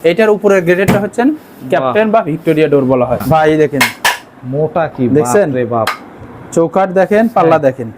এটার উপরের গ্রেডেরটা হচ্ছেন ক্যাপ্টেন বা ভিক্টোরিয়া ডোর বলা হয়। ভাই দেখেন। মোটা কি দেখছেন? রে বাপ। চৌকাট দেখেন পাল্লা হ্যাঁ। দেখেন।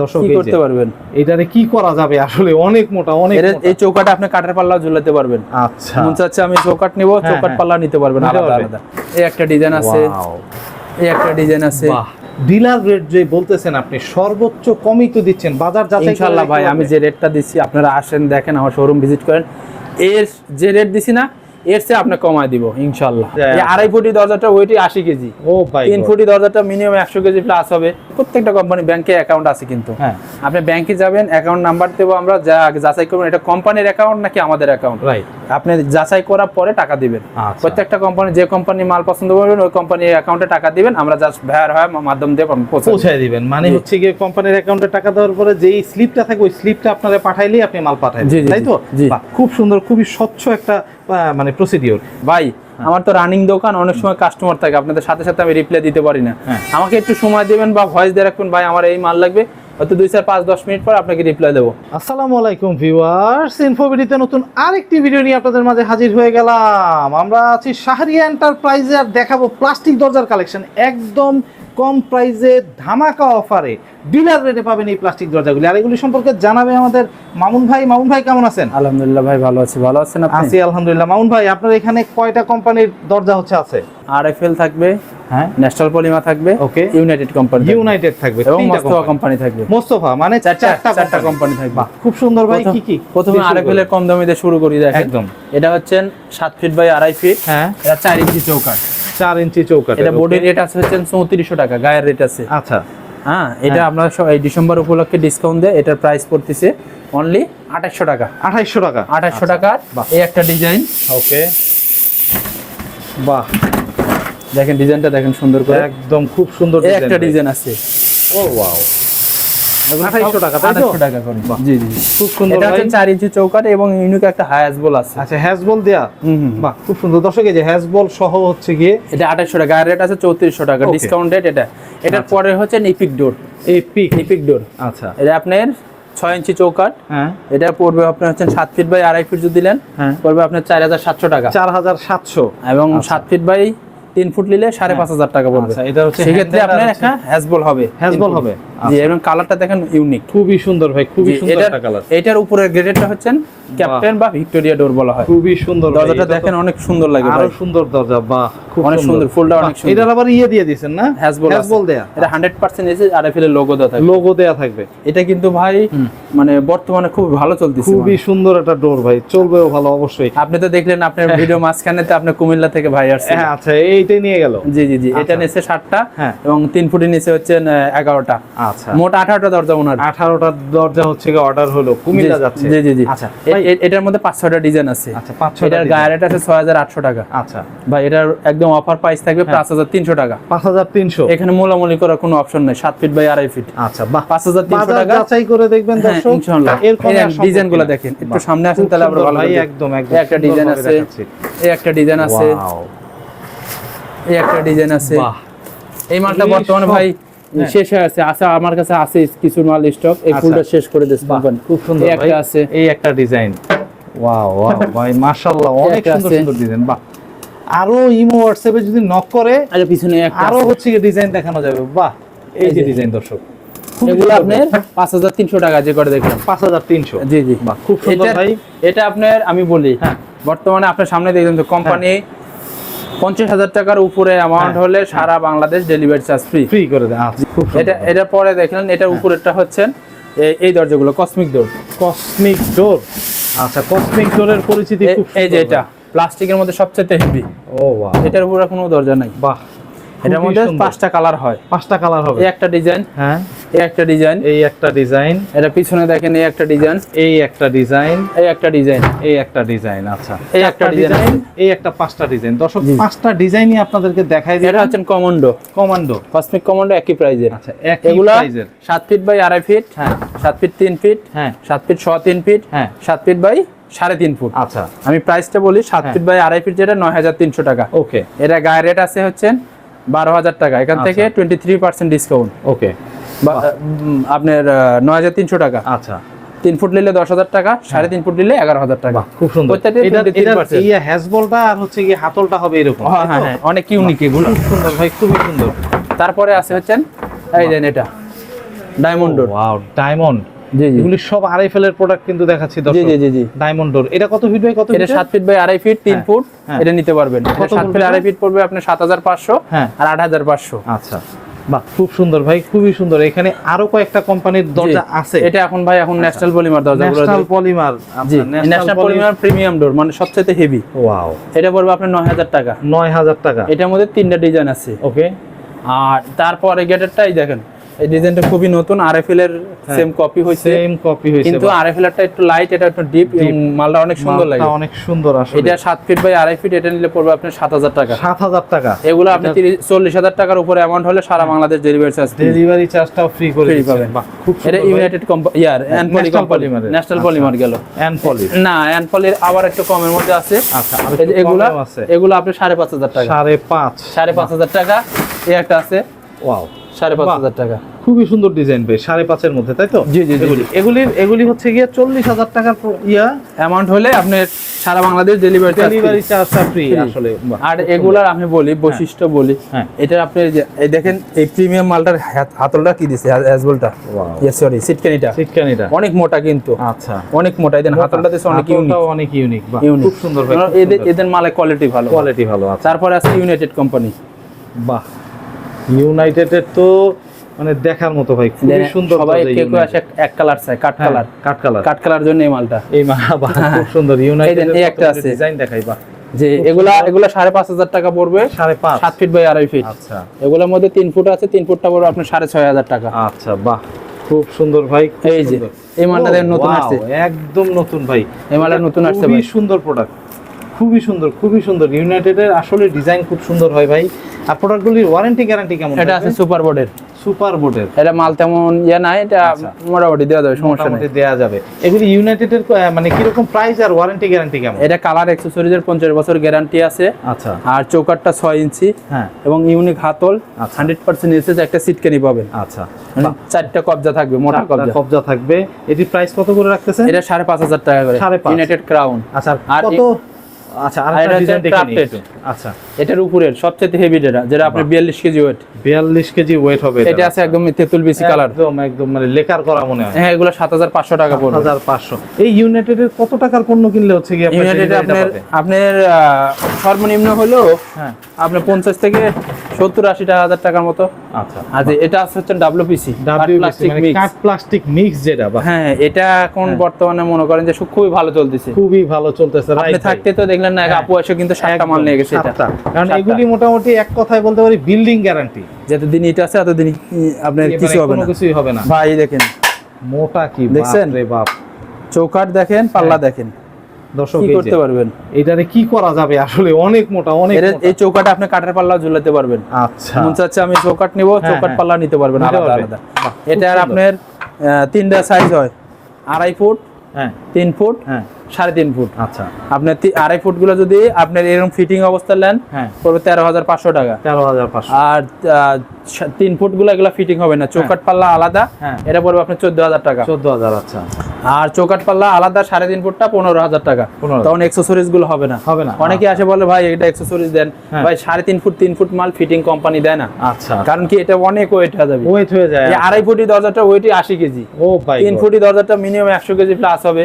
দর্শক কি করতে পারবেন? এটারে কি করা যাবে? আসলে অনেক মোটা অনেক এই চৌকাটে আপনি কাঠের পাল্লা ঝুলাতে পারবেন। আচ্ছা। মন চাচ্ছে আমি চৌকাট নিব হ্যাঁ, চৌকাট হ্যাঁ। পাল্লা নিতে পারবেন আলাদা আলাদা। এই একটা ডিজাইন আছে। এই একটা ডিজাইন আছে। ডিলার রেট যে বলতেছেন আপনি সর্বোচ্চ কমই তো দিচ্ছেন। বাজার যাচাই রাখতে ভাই আমি যে রেটটা দিচ্ছি আপনারা আসেন দেখেন আমার শোরুম ভিজিট করেন। এর যে রেট দিছি না এর চেয়ে আপনি কমায় দিব ইনশাল্লাহ হ্যাঁ। আড়াই ফুটি দরজাটা ওইটি আশি কেজি। ও ভাই তিন ফুটি দরজাটা মিনিমাম একশো কেজি প্লাস হবে। প্রত্যেকটা কোম্পানি ব্যাংকে অ্যাকাউন্ট আছে কিন্তু। হ্যাঁ। আপনি ব্যাংকে যাবেন অ্যাকাউন্ট নাম্বার দেবো আমরা যা যাচাই করবেন। এটা কোম্পানির অ্যাকাউন্ট নাকি আমাদের অ্যাকাউন্ট রাইট আপনি যাচাই করার পরে টাকা দিবেন। আচ্ছা। প্রত্যেকটা কোম্পানি যে কোম্পানি মাল পছন্দ করবেন ওই কোম্পানির অ্যাকাউন্টে টাকা দিবেন। আমরা জাস্ট ভ্যার হয় মাধ্যম দিয়ে পৌঁছে দিবেন। মানে হচ্ছে গিয়ে কোম্পানির অ্যাকাউন্টে টাকা দেওয়ার পরে যেই স্লিপটা থাকে ওই স্লিপটা আপনারা পাঠাইলেই আপনি মাল পাঠাই তাই তো? খুব সুন্দর খুবই স্বচ্ছ একটা মানে প্রসিডিওর ভাই আমার তো রানিং দোকান অনেক সময় কাস্টমার থাকে আপনাদের সাথে সাথে আমি রিপ্লাই দিতে পারি না। হ্যাঁ। আমাকে একটু সময় দিবেন বা ভয়েস দিয়ে রাখবেন ভাই আমার এই মাল লাগবে। হয়তো দুই চার পাঁচ দশ মিনিট পর আপনাকে রিপ্লাই দেবো। আসসালামু আলাইকুম ভিউয়ার্স ইনফোভিডিতে নতুন আরেকটি ভিডিও নিয়ে আপনাদের মাঝে হাজির হয়ে গেলাম। আমরা আছি শাহরিয়া এন্টারপ্রাইজে আর দেখাবো প্লাস্টিক দরজার কালেকশন একদম কম প্রাইসে ধামাকা অফারে ডিলার রেটে পাবেন এই প্লাস্টিক দরজাগুলি। আর এগুলি সম্পর্কে জানাবে আমাদের মামুন ভাই। মামুন ভাই কেমন আছেন? আলহামদুলিল্লাহ ভাই ভালো আছি। ভালো আছেন আপনি? আছি আলহামদুলিল্লাহ। মামুন ভাই আপনার এখানে কয়টা কোম্পানির দরজা হচ্ছে আছে? আর থাকবে হ্যাঁ। ন্যাশনাল পলিমা থাকবে Okay. ইউনাইটেড কোম্পানি ইউনাইটেড থাকবে এবং মোস্তফা কোম্পানি থাকবে। মোস্তফা মানে চারটা চারটা কোম্পানি থাকবে। বাহ খুব সুন্দর ভাই কি কি? প্রথমে দিয়ে আর এফ এল এর কম দামে দিয়ে শুরু করি দেখেন। একদম। এটা হচ্ছেন সাত ফিট বাই আড়াই ফিট হ্যাঁ। এটা চার ইঞ্চি চৌকাট চার ইঞ্চি চৌকাঠ এটা বোর্ডের রেট আছে হচ্ছে চৌত্রিশশো টাকা গায়ের রেট আছে। আচ্ছা। হ্যাঁ এটা আমরা এই ডিসেম্বর উপলক্ষে ডিসকাউন্ট দেয় এটার প্রাইস পড়তেছে অনলি আঠাশশো টাকা। আঠাশশো টাকা। আঠাশশো টাকার বাহ। এই একটা ডিজাইন ওকে বাহ। দেখেন ডিজাইনটা দেখেন সুন্দর করে। একদম খুব সুন্দর একটা ডিজাইন আছে। ও ওয়াও সহ হচ্ছে গিয়ে এটা আঠাশশো টাকা রেট আছে চৌত্রিশশো টাকা ডিসকাউন্ট রেট এটা। এটার আচ্ছা। পরে হচ্ছে নিপিক ডোর এই পিক নিপিক ডোর আচ্ছা। এটা আপনার ছয় ইঞ্চি চৌকাট হ্যাঁ। এটা পড়বে আপনার হচ্ছে সাত ফিট বাই আড়াই ফিট যদি দিলেন হ্যাঁ। পড়বে আপনার চার হাজার সাতশো টাকা। চার হাজার সাতশো। এবং সাত ফিট বাই তিন ফুট নিলে সাড়ে পাঁচ হাজার টাকা পড়বে। আচ্ছা সেক্ষেত্রে আপনার একটা হ্যাজবল হবে হ্যাজবল হবে। জি এবং কালারটা দেখেন ইউনিক খুবই সুন্দর ভাই খুবই সুন্দর একটা কালার এটার উপরের হচ্ছেন ক্যাপ্টেন বা ভিক্টোরিয়া ডোর বলা হয়। খুবই সুন্দর দরজাটা দেখেন অনেক সুন্দর লাগে আরও সুন্দর দরজা বাহ খুব অনেক সুন্দর, ফুলটা অনেক সুন্দর। এটার আবার ইয়ে দিয়ে দিয়েছেন না? হ্যাজবল হ্যাজবল দেয়া। এটা হান্ড্রেড পার্সেন্ট এসে আর এফ লোগো দেওয়া থাকে লোগো দেয়া থাকবে। এটা কিন্তু ভাই মানে বর্তমানে খুব ভালো চলতেছে খুবই সুন্দর একটা ডোর ভাই চলবেও ভালো অবশ্যই। আপনি তো দেখলেন আপনার ভিডিও মাঝখানে তো আপনি কুমিল্লা থেকে ভাই আসছে হ্যাঁ আচ্ছা এইটাই নিয়ে গেল? জি জি জি। এটা আচ্ছা। নিচে ষাটটা হ্যাঁ। এবং তিন ফুটের নিচে হচ্ছে এগারোটা। আচ্ছা। মোট আঠারোটা দরজা ওনার। আঠারোটা দরজা হচ্ছে অর্ডার হলো। কুমিল্লা যাচ্ছে। জি জি জি। আচ্ছা। এটার মধ্যে পাঁচ ছয়টা ডিজাইন আছে। আচ্ছা পাঁচ ছয়টা এটার। গায়ের রেট আছে ছয় হাজার আটশো টাকা। আচ্ছা। ভাই এটার একদম অফার প্রাইস থাকবে হ্যাঁ। পাঁচ হাজার তিনশো টাকা। পাঁচ হাজার তিনশো? এখানে মোলামুলি করার কোনো অপশন নেই। সাত ফিট বাই আড়াই ফিট আচ্ছা বাহ। পাঁচ হাজার তিনশো টাকা। যাচাই করে দেখবেন হ্যাঁ, দর্শক। ইনশাআল্লাহ। ডিজাইনগুলো দেখেন। একটু সামনে আসেন তাহলে আমরা ভালো একদম একদম। একটা ডিজাইন আছে। এই একটা ডিজাইন আছে। এই একটা ডিজাইন আছে। বাহ। এই মালটা বর্তমানে ভাই হ্যাঁ। শেষ হয়ে আছে। আছে আমার কাছে আছে কিছু মাল স্টক এই আচ্ছা। ফুলটা শেষ করে কোম্পানি খুব সুন্দর একটা আছে। এই একটা ডিজাইন ওয়াও ওয়াও ভাই মাশাআল্লাহ অনেক সুন্দর সুন্দর ডিজাইন বাহ। আরও ইমো হোয়াটসঅ্যাপে যদি নক করে আচ্ছা পিছনে একটা আরও। হচ্ছে ডিজাইন দেখানো যাবে। বাহ এই যে। ডিজাইন দর্শক। এগুলো আপনার পাঁচ হাজার তিনশো টাকা যে করে দেখলাম। পাঁচ হাজার তিনশো। জি জি। বাহ, খুব সুন্দর ভাই। এটা আপনার আমি বলি হ্যাঁ। বর্তমানে আপনার সামনে দেখবেন তো কোম্পানি পঞ্চাশ হাজার টাকার উপরে অ্যামাউন্ট হলে সারা Bangladesh delivery charge free free করে দেয় আচ্ছা খুব এটা পরে দেখলেন এটার উপরেরটা হচ্ছেন এই- এই দরজাগুলো কসমিক ডোর কসমিক ডোর আচ্ছা কসমিক ডোরের পরিচিতি এই যে এটা প্লাস্টিকের মধ্যে সবচেয়ে হেভি ও বাহ এটার উপরে কোনো দরজা নাই। বাহ এটার মধ্যে পাঁচটা কালার হয়। পাঁচটা কালার হবে। একটা ডিজাইন হ্যাঁ। এই একটা ডিজাইন। এই একটা ডিজাইন। এটা পিছনে দেখেন এই একটা ডিজাইন। এই একটা ডিজাইন। এই একটা ডিজাইন। এই একটা ডিজাইন আচ্ছা। এই একটা চারটা ডিজাইন। এই একটা পাঁচটা ডিজাইন। দর্শক। পাঁচটা ডিজাইনই আপনাদেরকে দেখাই দিই এটা হচ্ছেন কমান্ডো। কমান্ডো। কসমিক কমান্ডো একই প্রাইজের আচ্ছা একই প্রাইজের সাত ফিট বাই আড়াই ফিট হ্যাঁ। সাত ফিট তিন ফিট হ্যাঁ। সাত ফিট ছ তিন ফিট হ্যাঁ। সাত ফিট বাই সাড়ে তিন ফুট আচ্ছা। আমি প্রাইসটা বলি সাত হ্যাঁ। ফিট বাই আড়াই ফিট যেটা নয় হাজার তিনশো টাকা। ওকে এটা গায়ের রেট আছে হচ্ছেন বারো হাজার টাকা। এখান আচ্ছা। থেকে twenty three percent discount okay আপনার নয় হাজার তিনশো টাকা। আচ্ছা। তিন ফুট নিলে দশ হাজার টাকা সাড়ে তিন ফুট নিলে এগারো হাজার টাকা। খুব সুন্দর। এটা 23% এটা হ্যাজবলটা আর হচ্ছে কি হাতলটা হবে এরকম হ্যাঁ হ্যাঁ হ্যাঁ অনেক ইউনিক এগুলো। খুব সুন্দর ভাই খুবই সুন্দর। তারপরে আছে হচ্ছেন এই দেন এটা ডায়মন্ড ওয়াও ডায়মন্ড জি জি। এগুলি সব আরএফএল এর প্রোডাক্ট কিন্তু দেখাচ্ছি দর্শক। জি জি জি। ডায়মন্ড ডোর এটা কত ফিট বাই কত এটা feet? সাত ফিট বাই আড়াই ফিট ফুট। এটা নিতে পারবেন। কত ফিট আড়াই ফিট পড়বে আপনার সাত হাজার পাঁচশো। আর আট হাজার পাঁচশো। আচ্ছা। বাহ খুব সুন্দর ভাই খুবই সুন্দর। এখানে আরও কয়েকটা কোম্পানির দরজা আছে। এটা এখন ভাই এখন ন্যাশনাল পলিমার দরজা ন্যাশনাল পলিমার জি ন্যাশনাল পলিমার প্রিমিয়াম ডোর মানে সবচেয়ে হেভি ওয়াও। এটা পড়বে আপনার নয় হাজার টাকা। নয় হাজার টাকা। এটার মধ্যে তিনটা ডিজাইন আছে। ওকে। আর তারপরে গেটেরটাই দেখেন এই ডিজাইনটা খুবই নতুন আরএফএল এর সেম কপি হয়েছে। সেম কপি হয়েছে কিন্তু আরএফএল এরটা একটু লাইট এটা একটু ডিপ এবং মালটা অনেক সুন্দর লাগে। অনেক সুন্দর আসলে। এটা সাত ফিট বাই আড়াই ফিট এটা নিলে পড়বে আপনার সাত হাজার টাকা। সাত হাজার টাকা। এগুলো আপনি তিরিশ চল্লিশ হাজার টাকার উপরে অ্যামাউন্ট হলে সারা বাংলাদেশ ডেলিভারি চার্জ ডেলিভারি চার্জটাও ফ্রি করে পাবেন। বাহ খুব এটা ইউনাইটেড ইয়ার অ্যানপলি কোম্পানি ন্যাশনাল। পলিমার গেল। এন্ড পলি না অ্যানপলির আবার একটু কমের মধ্যে আছে। আচ্ছা এগুলা এগুলো আপনি সাড়ে পাঁচ হাজার টাকা। সাড়ে পাঁচ। সাড়ে পাঁচ হাজার টাকা। এই একটা আছে। ওয়াও সাড়ে পাঁচ হাজার টাকা। খুবই সুন্দর ডিজাইন ভাই সাড়ে পাঁচের মধ্যে তাই তো? জি, জি, জি, এগুলি এগুলি হচ্ছে গিয়ে চল্লিশ হাজার টাকার ইয়া। অ্যামাউন্ট হলে আপনার সারা বাংলাদেশ ডেলিভারি ডেলিভারি চার্জটা ফ্রি আসলে আর এগুলার আমি বলি বৈশিষ্ট্য বলি হ্যাঁ। এটা আপনি এই দেখেন এই প্রিমিয়াম মালটার হাত- হাতলটা কি দিছে? অ্যাজবলটা Wow. ইয়ে সরি সিটকানিটা। সিটকানিটা। অনেক মোটা কিন্তু। আচ্ছা। অনেক মোটা এদের হাতলটা দিছে অনেক ইউনিক অনেক ইউনিক খুব সুন্দর এদের এদের মালের কোয়ালিটি ভালো। কোয়ালিটি ভালো আছে তারপরে আছে ইউনাইটেড কোম্পানি বাহ ইউনাইটেডের তো মানে দেখার মতো ভাই খুবই সুন্দর সবাই কেউ কেউ আসে এক- কালার চায় কাট হ্যাঁ, কালার কাঠ কালার কাট কালার জন্য এই মালটা। এই মা বাহ খুব সুন্দর। ইউনাইটেড এই একটা আছে। ডিজাইন দেখাই বাহ। যে এগুলা এগুলা সাড়ে পাঁচ হাজার টাকা পড়বে। সাড়ে পাঁচ। সাত ফিট বাই আড়াই ফিট আচ্ছা। এগুলোর মধ্যে তিন ফুট আছে তিন ফুটটা পড়বে আপনার সাড়ে ছয় হাজার টাকা। আচ্ছা বাহ। খুব সুন্দর ভাই এই যে। এই মালটা নতুন আসছে। একদম নতুন ভাই। এই মালটা নতুন আসছে ভাই। সুন্দর প্রোডাক্ট খুবই সুন্দর খুবই সুন্দর। ইউনাইটেডের আসলে ডিজাইন খুব সুন্দর হয় ভাই। আর প্রোডাক্টগুলির ওয়ারেন্টি গ্যারান্টি কেমন এটা আছে সুপার বোর্ডের সুপার বোর্ডের এটা মাল তেমন ইয়ে নাই এটা আচ্ছা। মোটামুটি দেওয়া যাবে সমস্যা নেই। দেয়া যাবে। এগুলি ইউনাইটেডের মানে কীরকম প্রাইস আর ওয়ারেন্টি গ্যারান্টি কেমন? এটা কালার অ্যাক্সেসরিজের পঞ্চাশ বছর গ্যারান্টি আছে। আচ্ছা। আর চৌকাটটা ছয় ইঞ্চি। হ্যাঁ। এবং ইউনিক হাতল। হান্ড্রেড পার্সেন্ট এসেস একটা সিটকানি পাবেন আচ্ছা। মানে চারটা কবজা থাকবে মোটা কবজা। কবজা থাকবে। এটি প্রাইস কত করে রাখতেছেন? এটা সাড়ে পাঁচ হাজার টাকা করে। সাড়ে ইউনাইটেড ক্রাউন আচ্ছা আর কত আচ্ছা আর এটা হচ্ছে। আচ্ছা। এটার উপরের সবচেয়ে হেভি যেটা যেটা আপনার বিয়াল্লিশ কেজি ওয়েট 42 কেজি ওয়েট হবে এটা আছে একদম তেঁতুল বেশি কালার একদম একদম মানে লেকার করা মনে হয়। হ্যাঁ এগুলো সাত হাজার পাঁচশো টাকা পড়বে। হাজার পাঁচশো। এই ইউনাইটেডের কত টাকার পণ্য কিনলে হচ্ছে কি ইউনাইটেড আপনার আপনার সর্বনিম্ন হলেও হ্যাঁ। আপনার পঞ্চাশ থেকে সত্তর আশি টাকা হাজার টাকার মতো। আচ্ছা। আর এটা আছে হচ্ছে ডাব্লিউপিসি প্লাস্টিক মানে মিক্স প্লাস্টিক মিক্স যেটা হ্যাঁ এটা এখন বর্তমানে মনে করেন যে খুবই ভালো চলতেছে। খুবই ভালো চলতেছে আপনি থাকতে তো দেখলেন না হ্যাঁ। আপু এসে কিন্তু সাতটা মাল নিয়ে গেছে এটা। কারণ এগুলি মোটামুটি এক কথায় বলতে পারি বিল্ডিং গ্যারান্টি। যতদিন এটা আছে এতদিন আপনার কিছু হবে না। কিছুই হবে না। ভাই দেখেন। মোটা কি দেখছেন? রে বাপ। চৌকাট দেখেন পাল্লা হ্যাঁ। দেখেন। দর্শক কি করতে পারবেন? এটারে কি করা যাবে? আসলে অনেক মোটা অনেক এই চৌকাটে আপনি কাঠের পাল্লা ঝুলাতে পারবেন। আচ্ছা। মন চাচ্ছে আমি চৌকাট নিব হ্যাঁ, চৌকাট। পাল্লা নিতে পারবেন আলাদা আলাদা। এটা আর আপনার তিনটা সাইজ হয়। আড়াই ফুট হ্যাঁ। তিন ফুট হ্যাঁ। সাড়ে তিন ফুট। আচ্ছা। আপনার আড়াই ফুটগুলো যদি আপনার এরকম ফিটিং অবস্থা নেন হ্যাঁ। পড়বে তেরো হাজার পাঁচশো টাকা। তেরো হাজার পাঁচশো। আর তিন ফুটগুলো এগুলো ফিটিং হবে না। চৌকাট পাল্লা আলাদা হ্যাঁ। এটা পড়বে আপনার চোদ্দ হাজার টাকা। চোদ্দ হাজার আচ্ছা। আর চৌকাট পাল্লা আলাদা সাড়ে তিন ফুটটা পনেরো হাজার টাকা। তখন এক্সেসরিজগুলো হবে না। হবে না। অনেকে আসে বলে ভাই এটা এক্সেসরিজ দেন। হ্যাঁ। ভাই সাড়ে তিন ফুট তিন ফুট মাল ফিটিং কোম্পানি দেয় না। আচ্ছা। কারণ কি এটা অনেক ওয়েট হয়ে যাবে। ওয়েট হয়ে যায়। আড়াই ফুটি দরজাটা ওয়েটই আশি কেজি। ও ভাই তিন ফুটি দরজাটা মিনিমাম একশো কেজি প্লাস হবে.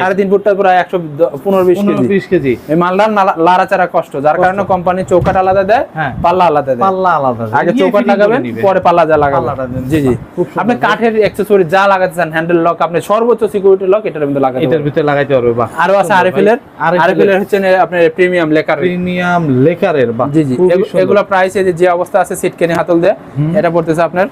সাড়ে তিন ফুটটা প্রায় একশো পনেরো বিশ কেজি। বিশ কেজি। এই মালটা লাড়াচাড়া কষ্ট যার কারণে কোম্পানি চৌকাট আলাদা দেয়। পাল্লা আলাদা দেয়। পাল্লা আলাদা আগে চৌকাট লাগাবেন পরে পাল্লা যা লাগাবেন। জি জি। আপনি কাঠের অ্যাক্সেসরি যা লাগাতে চান হ্যান্ডেল লক আপনি সর্বোচ্চ সিকিউরিটি লক এটার মধ্যে লাগাতে এটার ভিতরে লাগাইতে পারবে বাহ। আরও আছে আরএফএল এর আরএফএল এর হচ্ছে আপনার প্রিমিয়াম লেকার। প্রিমিয়াম লেকারের বাহ। জি জি। খুবই এগু- সুন্দর। এগুলো প্রাইস এই যে যে অবস্থা আছে সিট কেনে হাতল দেয় এটা পড়তেছে আপনার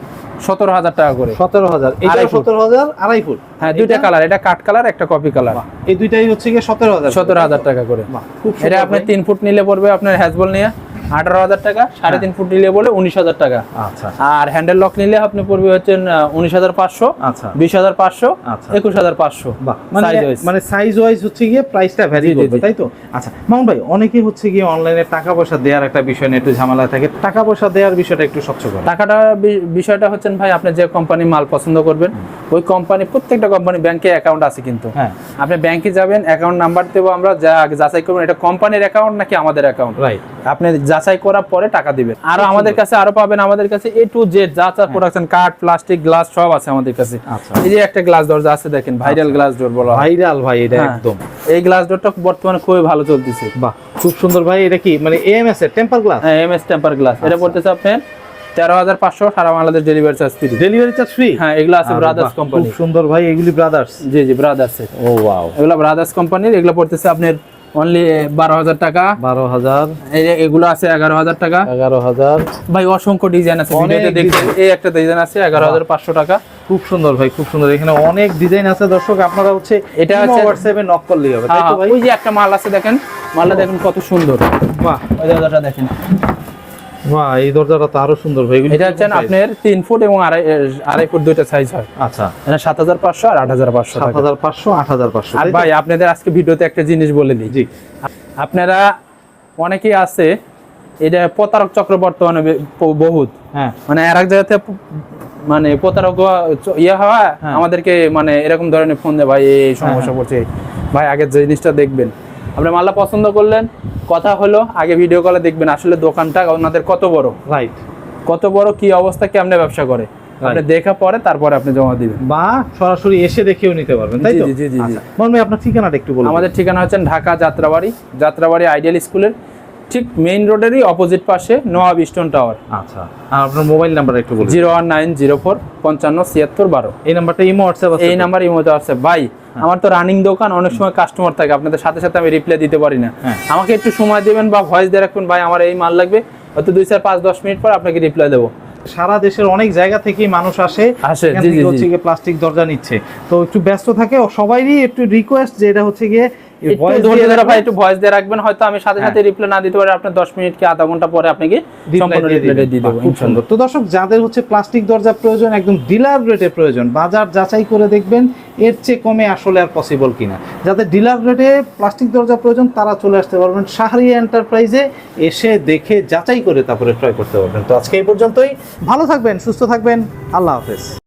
সতেরো হাজার টাকা করে। সতেরো হাজার। এটা। সতেরো হাজার আড়াই ফুট। হ্যাঁ দুইটা কালার এটা কাঠ কালার একটা কপি কালার এই দুইটাই হচ্ছে গিয়ে সতেরো হাজার। সতেরো হাজার টাকা করে। এটা আপনি। তিন ফুট নিলে পড়বে আপনার হ্যাজবল নিয়ে। আঠারো হাজার টাকা সাড়ে তিন ফুট নিলে বলে উনিশ হাজার টাকা। আচ্ছা। আর হ্যান্ডেল লক নিলে আপনি পড়বে হচ্ছেন উনিশ হাজার পাঁচশো আচ্ছা। বিশ হাজার পাঁচশো আচ্ছা। একুশ হাজার পাঁচশো। মানে wise। মানে সাইজ ওয়াইজ হচ্ছে গিয়ে প্রাইসটা ভ্যারি করবে তাই তো? আচ্ছা মামুন ভাই অনেকেই হচ্ছে গিয়ে অনলাইনে টাকা পয়সা দেওয়ার একটা বিষয় নিয়ে একটু ঝামেলা থাকে। টাকা পয়সা দেওয়ার বিষয়টা একটু স্বচ্ছ করে টাকাটা বিষয়টা হচ্ছেন ভাই আপনি যে কোম্পানি মাল পছন্দ করবেন ওই কোম্পানি প্রত্যেকটা কোম্পানি ব্যাংকে অ্যাকাউন্ট আছে কিন্তু। হ্যাঁ। আপনি ব্যাংকে যাবেন অ্যাকাউন্ট নাম্বার দেবো আমরা যা যাচাই করবেন এটা কোম্পানির অ্যাকাউন্ট নাকি আমাদের অ্যাকাউন্ট রাইট আপনি যাচাই করার পরে টাকা দিবেন। আরও আমাদের কাছে আরও পাবেন আমাদের কাছে এ টু জেড যা যা প্রোডাকশন কাঠ প্লাস্টিক গ্লাস সব আছে আমাদের কাছে। আচ্ছা। এই যে একটা গ্লাস দরজা আছে দেখেন ভাইরাল গ্লাস ডোর বলা ভাইরাল ভাই এটা হ্যাঁ। একদম। এই গ্লাস ডোরটা বর্তমানে খুবই ভালো চলতেছে। বাহ খুব সুন্দর ভাই এটা কি? মানে এএমএস এর temper glass M S temper glass এটা আচ্ছা। পড়তেছে আপনার তেরো হাজার পাঁচশো সারা Bangladesh delivery charge free delivery charge free হ্যাঁ এগুলো আছে ব্রাদার্স কোম্পানি সুন্দর ভাই এগুলি ব্রাদার্স জি জি ব্রাদার্স ও ওয়াও এগুলো ব্রাদার্স কোম্পানির এগুলো পড়তেছে আপনার অনলি বারো হাজার টাকা। বারো হাজার। এগুলো আছে এগারো হাজার টাকা। এগারো হাজার। ভাই অসংখ্য ডিজাইন আছে। দেখবেন এই একটা ডিজাইন আছে এগারো হাজার পাঁচশো টাকা। খুব সুন্দর ভাই খুব সুন্দর। এখানে অনেক ডিজাইন আছে দর্শক। আপনারা হচ্ছে এটা হচ্ছে- হোয়াটসঅ্যাপে নক করলেই হবে হ্যাঁ, ওই যে একটা মাল আছে দেখেন। মালটা দেখেন কত সুন্দর। বাহ। ওই দাদাটা দেখেন। বাহ এই দরজাটা তো আরও সুন্দর ভাই এটা size? আপনার ফুট এবং আড়াই আড়াই ফুট দুইটা সাইজ হয়। আচ্ছা। এটা পাঁচশো আর ভাই আপনাদের আজকে ভিডিওতে একটা জিনিস বলে দিই। জি। আপনারা অনেকেই আছে এটা প্রতারক চক্র বর্তমানে বহুত। হ্যাঁ। মানে আর এক জায়গাতে মানে প্রতারক ইয়ে হওয়া হ্যাঁ। আমাদেরকে মানে এরকম ধরনের ফোন দেয় ভাই এই সমস্যা পড়ছে ভাই আগে যে জিনিসটা দেখবেন আপনি মাল্লা পছন্দ করলেন কথা হলো আগে ভিডিও কলে দেখবেন আসলে দোকানটা ওনাদের কত বড়। রাইট কত বড় কি অবস্থা কেমনে ব্যবসা করে। আপনি দেখা পরে তারপরে আপনি জমা দিবেন। বা সরাসরি এসে দেখেও নিতে পারবেন তাই তো? জি, জি, জি। আচ্ছা। মন ভাই আপনার ঠিকানাটা একটু বলুন। আমাদের ঠিকানা হচ্ছে ঢাকা যাত্রাবাড়ি যাত্রাবাড়ি আইডিয়াল স্কুলের ঠিক মেইন রোডেরই অপোজিট পাশে নোয়াব স্টোন টাওয়ার আচ্ছা আর আপনার মোবাইল নাম্বারটা একটু বলুন। Zero one nine zero four পঞ্চান্ন ছিয়াত্তর বারো। এই নাম্বারটা ইমো হোয়াটসঅ্যাপ আছে এই? নাম্বার ইমোতে আছে। ভাই আমার তো রানিং দোকান অনেক সময় কাস্টমার থাকে আপনাদের সাথে সাথে আমি রিপ্লাই দিতে পারি না। হ্যাঁ। আমাকে একটু সময় দিবেন বা ভয়েস দিয়ে রাখবেন ভাই আমার এই মাল লাগবে। হয়তো দুই চার পাঁচ দশ মিনিট পর আপনাকে রিপ্লাই দেবো। সারা দেশের অনেক জায়গা থেকেই মানুষ আসে। আসে, জি, জি, হচ্ছে গিয়ে প্লাস্টিক দরজা নিচ্ছে। তো একটু ব্যস্ত থাকে ও সবারই একটু রিকোয়েস্ট যে এটা হচ্ছে গিয়ে একটু voice ধৈর্য দিয়ে ধরে ভাই রাখবেন। একটু ভয়েস দিয়ে রাখবেন হয়তো আমি সাথে সাথে রিপ্লাই না দিতে পারি আপনার দশ মিনিট কি আধা ঘণ্টা পরে আপনাকে সম্পূর্ণ রিপ্লাই দিয়ে দেবো খুব সুন্দর। তো দর্শক যাদের হচ্ছে প্লাস্টিক দরজা প্রয়োজন একদম ডিলার রেটে প্রয়োজন বাজার যাচাই করে দেখবেন এর চেয়ে কমে আসলে আর পসিবল কিনা। যাদের ডিলার রেটে প্লাস্টিক দরজা প্রয়োজন তারা চলে আসতে পারবেন শাহরিয়া এন্টারপ্রাইজে এসে দেখে যাচাই করে তারপরে ক্রয় করতে পারবেন। তো আজকে এই পর্যন্তই। ভালো থাকবেন সুস্থ থাকবেন। আল্লাহ হাফেজ।